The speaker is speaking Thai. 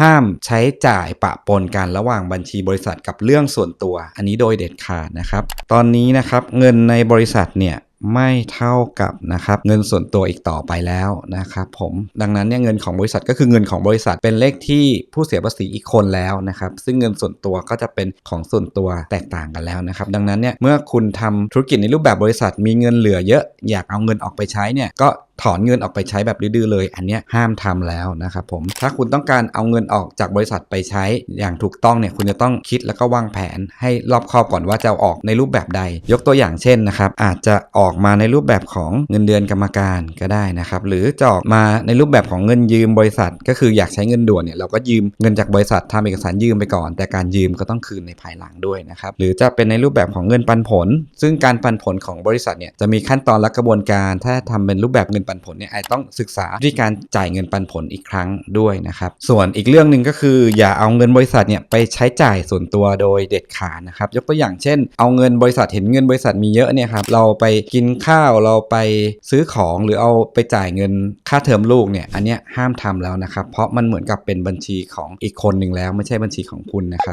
ห้ามใช้จ่ายปะปนกันระหว่างบัญชีบริษัทกับเรื่องส่วนตัว อันนี้โดยเด็ดขาดนะครับ ตอนนี้นะครับเงินในบริษัทเนี่ยไม่เท่ากับนะครับเงินส่วนตัวอีกต่อไปแล้วนะครับผมดังนั้นเนี่ยเงินของบริษัทก็คือเงินของบริษัทเป็นเลขที่ผู้เสียภาษีอีกคนแล้วนะครับซึ่งเงินส่วนตัวก็จะเป็นของส่วนตัวแตกต่างกันแล้วนะครับดังนั้นเนี่ยเมื่อคุณทำธุรกิจในรูปแบบบริษัท มีเงินเหลือเยอะอยากเอาเงินออกไปใช้เนี่ยก็ ถอนเงินออกไปใช้แบบดื้อๆเลย อันเนี้ยห้ามทำแล้วนะครับผม ถ้าคุณต้องการเอาเงินออกจากบริษัทไปใช้อย่างถูกต้องเนี่ยคุณจะต้องคิดแล้วก็วางแผนให้รอบคอบก่อนว่าจะอออกในรูปแบบใด ยกตัวอย่างเช่นนะครับ อาจจะออกมาในรูปแบบของเงินเดือนกรรมการก็ได้นะครับ หรือจะออกมาในรูปแบบของเงินยืมบริษัท ก็คืออยากใช้เงินด่วนเนี่ยเราก็ยืมเงินจากบริษัททำเอกสารยืมไปก่อน แต่การยืมก็ต้องคืนในภายหลังด้วยนะครับ หรือจะเป็นในรูปแบบของเงินปันผล ซึ่งการปันผลของบริษัทเนี่ยจะมีขั้นตอนและกระบวนการ ถ้าทำเป็นรูปแบบเงินปันผลเนี่ยอาจต้องศึกษาวิธีการจ่ายเงินปันผลอีกครั้งด้วยนะครับ ส่วนอีกเรื่องหนึ่งก็คือ อย่าเอาเงินบริษัทเนี่ยไปใช้จ่ายส่วนตัวโดยเด็ดขาดนะครับ ยกตัวอย่างเช่น เอาเงินบริษัทเห็นเงินบริษัทมีเยอะเนี่ยครับเราไปกินข้าวเราไปซื้อของหรือเอาไปจ่ายเงินค่าเทอมลูกเนี่ยอันเนี้ยห้ามทำแล้วนะครับ เพราะมันเหมือนกับเป็นบัญชีของอีกคนหนึ่งแล้วไม่ใช่บัญชีของคุณนะครับ